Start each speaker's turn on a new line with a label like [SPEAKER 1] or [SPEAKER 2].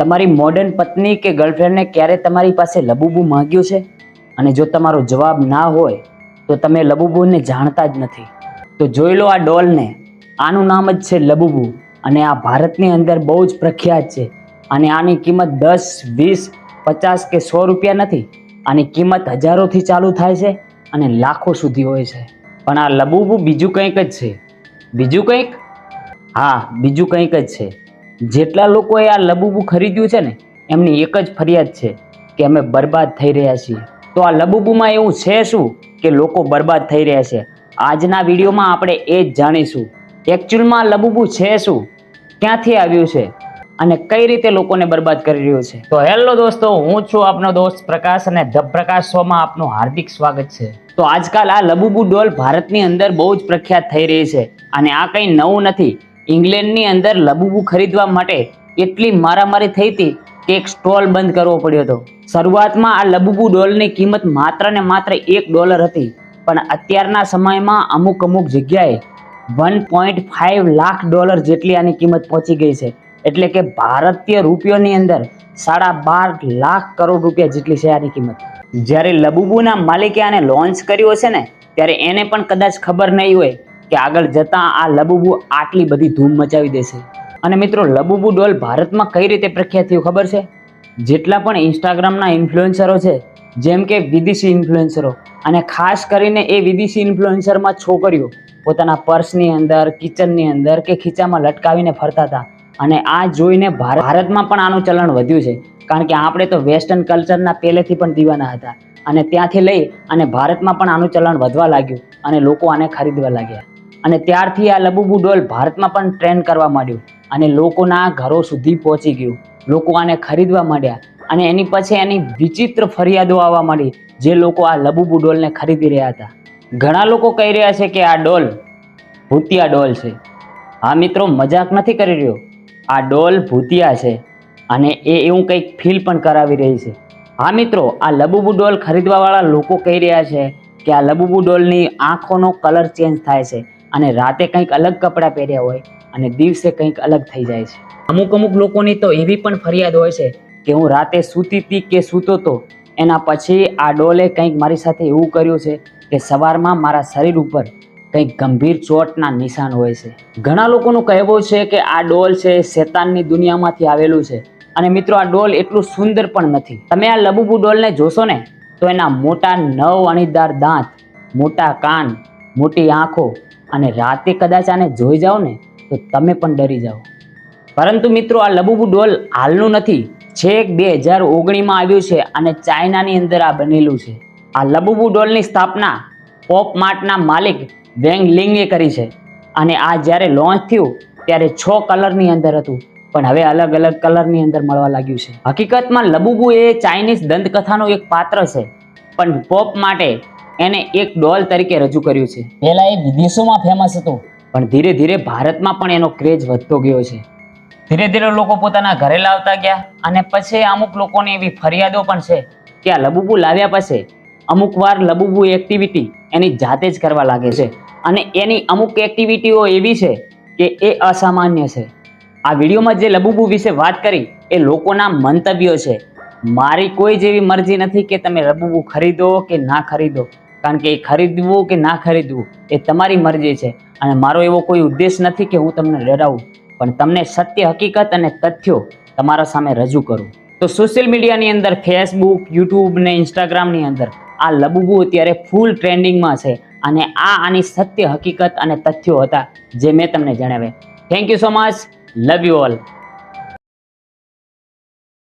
[SPEAKER 1] તમારી મોડર્ન પત્ની કે ગર્લફ્રેન્ડને ક્યારે તમારી પાસે લબુબુ માંગ્યું છે? અને જો તમારો જવાબ ના હોય, તો તમે લબુબુને જાણતા જ નથી. તો જોઈ લો આ ડોલને. આનું નામ જ છે લબુબુ. અને આ ભારતની અંદર બહુ જ પ્રખ્યાત છે. અને આની કિંમત દસ, વીસ, પચાસ કે સો રૂપિયા નથી. આની કિંમત હજારોથી ચાલુ થાય છે અને લાખો સુધી હોય છે. પણ આ લબુબુ બીજું કંઈક જ છે. બીજું કંઈક? હા, બીજું કંઈક જ છે. જેટલા લોકોએ આ લબુબુ ખરીદ્યું છે ને એમની એક જ ફરિયાદ છે કે અમે બરબાદ થઈ રહ્યા છીએ. તો આ લબુબુમાં એવું છે શું કે લોકો બરબાદ થઈ રહ્યા છે? આજના વિડીયોમાં આપણે એ જ જાણીશું. એકચ્યુઅલમાં લબુબુ છે શું? ક્યાંથી આવ્યું છે? અને કઈ રીતે લોકોને બરબાદ કરી રહ્યું છે? તો હેલો દોસ્તો હું છું આપનો દોસ્ત પ્રકાશ અને ધ પ્રકાશ શોમાં આપનું હાર્દિક સ્વાગત છે. તો આજકાલ આ લબુબુ ડોલ ભારતની અંદર બહુ જ પ્રખ્યાત થઈ રહી છે. અને આ કંઈ નવું નથી. ઇંગ્લેન્ડની અંદર લબુબુ ખરીદવા માટે એટલી મારામારી થઈ હતી કે એક સ્ટોલ બંધ કરવો પડ્યો હતો. શરૂઆતમાં આ લબુબુ ડોલની કિંમત માત્ર ને માત્ર એક ડોલર હતી, પણ અત્યારના સમયમાં અમુક અમુક જગ્યાએ one point five lakh dollar જેટલી આની કિંમત પહોંચી ગઈ છે. એટલે કે ભારતીય રૂપિયોની અંદર સાડા બાર લાખ કરોડ રૂપિયા જેટલી છે આની કિંમત. જ્યારે લબુબુના માલિકે આને લોન્ચ કર્યો છે ને, ત્યારે એને પણ કદાચ ખબર નહીં હોય કે આગળ જતાં આ લબુબુ આટલી બધી ધૂમ મચાવી દેશે. અને મિત્રો, લબુબુ ડોલ ભારતમાં કઈ રીતે પ્રખ્યાત થયું ખબર છે? જેટલા પણ ઇન્સ્ટાગ્રામના ઇન્ફ્લુએન્સરો છે, જેમ કે વિદેશી ઇન્ફ્લુએન્સરો અને ખાસ કરીને એ વિદેશી ઇન્ફ્લુએન્સરમાં છોકરીઓ, પોતાના પર્સની અંદર કિચનની અંદર કે ખીચામાં લટકાવીને ફરતા હતા. અને આ જોઈને ભારતમાં પણ આનું ચલણ વધ્યું છે. કારણ કે આપણે તો વેસ્ટર્ન કલ્ચરના પહેલેથી પણ દીવાના હતા. અને ત્યાંથી લઈ અને ભારતમાં પણ આનું ચલણ વધવા લાગ્યું અને લોકો આને ખરીદવા લાગ્યા. અને ત્યારથી આ લબુબુ ડોલ ભારતમાં પણ ટ્રેન્ડ કરવા માંડ્યું. અને લોકોના ઘરો સુધી પહોંચી ગયું. લોકો આને ખરીદવા માંડ્યા. અને એની પછી એની વિચિત્ર ફરિયાદો આવવા માંડી, જે લોકો આ લબુબુ ડોલને ખરીદી રહ્યા હતા. ઘણા લોકો કહી રહ્યા છે કે આ ડોલ ભૂતિયા ડોલ છે. હા મિત્રો, મજાક નથી કરી રહ્યો. આ ડોલ ભૂતિયા છે અને એ એવું કંઈક ફીલ પણ કરાવી રહી છે. હા મિત્રો, આ લબુબુ ડોલ ખરીદવાવાળા લોકો કહી રહ્યા છે કે આ લબુબુ ડોલની આંખોનો કલર ચેન્જ થાય છે. અને રાતે કંઈક અલગ કપડાં પહેર્યા હોય અને દિવસે કંઈક અલગ થઈ જાય છે. અમુક અમુક લોકોની તો એવી પણ ફરિયાદ હોય છે કે હું રાતે સૂતી હતી કે સૂતો તો, એના પછી આ ડોલે કંઈક મારી સાથે એવું કર્યું છે કે સવારમાં મારા શરીર ઉપર કંઈક ગંભીર ચોટના નિશાન હોય છે. ઘણા લોકોનું કહેવું છે કે આ ડોલ છે શેતાનની દુનિયામાંથી આવેલું છે અને મિત્રો આ ડોલ એટલું સુંદર પણ નથી. તમે આ લબુબુ ડોલને જોશો ને, તો એના મોટા નવ અણીદાર દાંત, મોટા કાન, મોટી આંખો અને રાતે કદાચ આને જોઈ જાઓ ને તો તમે પણ ડરી જાઓ. પરંતુ મિત્રો, આ લબુબુ ડોલ હાલનું નથી. છેક બે હજાર ઓગણીમાં આવ્યું છે અને ચાઇનાની અંદર આ બનેલું છે. આ લબુબુ ડોલની સ્થાપના પોપ માર્ટના માલિક વેંગ લિંગે કરી છે. અને આ જ્યારે લોન્ચ થયું, ત્યારે છ કલરની અંદર હતું. પણ હવે અલગ અલગ કલરની અંદર મળવા લાગ્યું છે. હકીકતમાં લબુબુ એ ચાઇનીઝ દંતકથાનું એક પાત્ર છે. પણ પોપ માટે એને એક ડોલ તરીકે રજૂ કર્યું છે. પહેલા એ વિદેશોમાં ફેમસ હતો. પણ ધીરે ધીરે ભારતમાં પણ એનો ક્રેઝ વધતો ગયો છે. ધીરે ધીરે લોકો પોતાના ઘરે લાવતા ગયા અને પછી અમુક લોકોની એવી ફરિયાદો પણ છે કે આ લબુબુ લાવ્યા પછી અમુક વાર લબુબુ એક્ટિવિટી એની જાતે જ કરવા લાગે છે. અને એની અમુક એક્ટિવિટીઓ એવી છે કે એ અસામાન્ય છે. આ વિડીયોમાં જે લબુબુ વિશે વાત કરી એ લોકોના મંતવ્યો છે. મારી કોઈ જેવી મરજી નથી કે તમે લબુબુ ખરીદો કે ના ખરીદો. કારણ કે એ ખરીદવું કે ના ખરીદવું એ તમારી મરજી છે. અને મારો એવો કોઈ ઉદ્દેશ નથી કે હું તમને ડરાવું. પણ તમને સત્ય, હકીકત અને તથ્યો તમારા સામે રજૂ કરું. તો સોશિયલ મીડિયાની અંદર ફેસબુક યુટ્યુબ ને ઇન્સ્ટાગ્રામની અંદર આ લબુબુ અત્યારે ફૂલ ટ્રેન્ડિંગમાં છે. અને આ આની સત્ય, હકીકત અને તથ્યો હતા જે મેં તમને જણાવ્યા. Thank you so much love you all